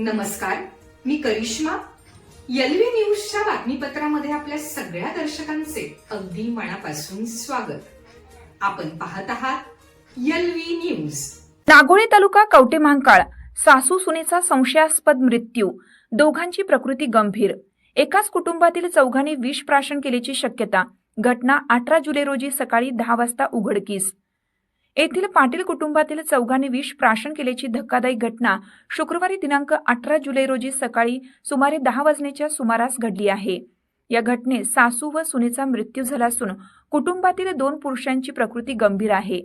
नमस्कार मी करिश्मा. एलवी न्यूजच्या बातमीपत्रामध्ये आपल्या सगळ्या दर्शकांचे अगदी मनापासून स्वागत. आपण पाहत आहात एलवी न्यूज. नागोळे तालुका कवटे महांकाळ सासू सुनेचा संशयास्पद मृत्यू दोघांची प्रकृती गंभीर. एकाच कुटुंबातील चौघांनी विष प्राशन केल्याची शक्यता घटना अठरा जुलै रोजी सकाळी दहा वाजता उघडकीस. येथील पाटील कुटुंबातील चौघांनी विष प्राशन केल्याची धक्कादायी घटना शुक्रवारी दिनांक अठरा जुलै रोजी सकाळी सुमारे दहा वाजण्याच्या सुमारास घडली आहे. या घटनेत सासू व सुनेचा मृत्यू झाला असून कुटुंबातील दोन पुरुषांची प्रकृती गंभीर आहे.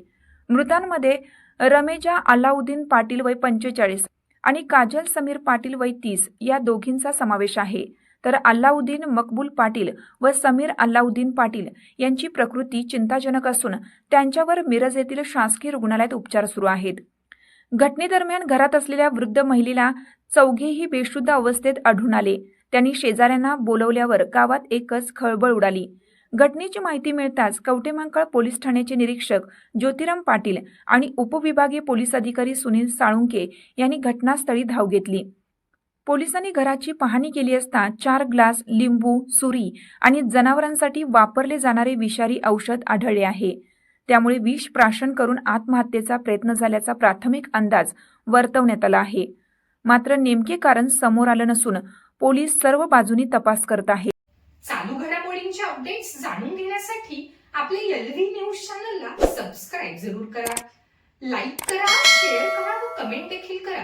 मृतांमध्ये रमेजा अल्लाउद्दीन पाटील वय पंचेचाळीस आणि काजल समीर पाटील वय तीस या दोघींचा समावेश आहे. तर अल्लाउद्दीन मकबूल पाटील व समीर अल्लाउद्दीन पाटील यांची प्रकृती चिंताजनक असून त्यांच्यावर मिरज येथील शासकीय रुग्णालयात उपचार सुरू आहेत. घटनेदरम्यान घरात असलेल्या वृद्ध महिलेला चौघेही बेशुद्ध अवस्थेत आढळून आले. त्यांनी शेजाऱ्यांना बोलवल्यावर गावात एकच खळबळ उडाली. घटनेची माहिती मिळताच कवटेमांकळ पोलीस ठाण्याचे निरीक्षक ज्योतिराम पाटील आणि उपविभागीय पोलीस अधिकारी सुनील साळुंके यांनी घटनास्थळी धाव घेतली. पोलिसांनी घराची पाहणी केली असता चार ग्लास लिंबू सुरी आणि जनावरांसाठी वापरले जाणारे विषारी औषध आढळले आहे. त्यामुळे विष प्राशन करून आत्महत्येचा प्रयत्न झाल्याचा प्राथमिक अंदाज वर्तवण्यात आला आहे. मात्र नेमके कारण समोर आलं नसून पोलीस सर्व बाजूनी तपास करत आहे चालू घडामोडींचे अपडेट्स जाणून घेण्यासाठी आपले एलव्ही न्यूज चॅनलला सबस्क्राईब जरूर करा. लाईक करा व कमेंट देखील करा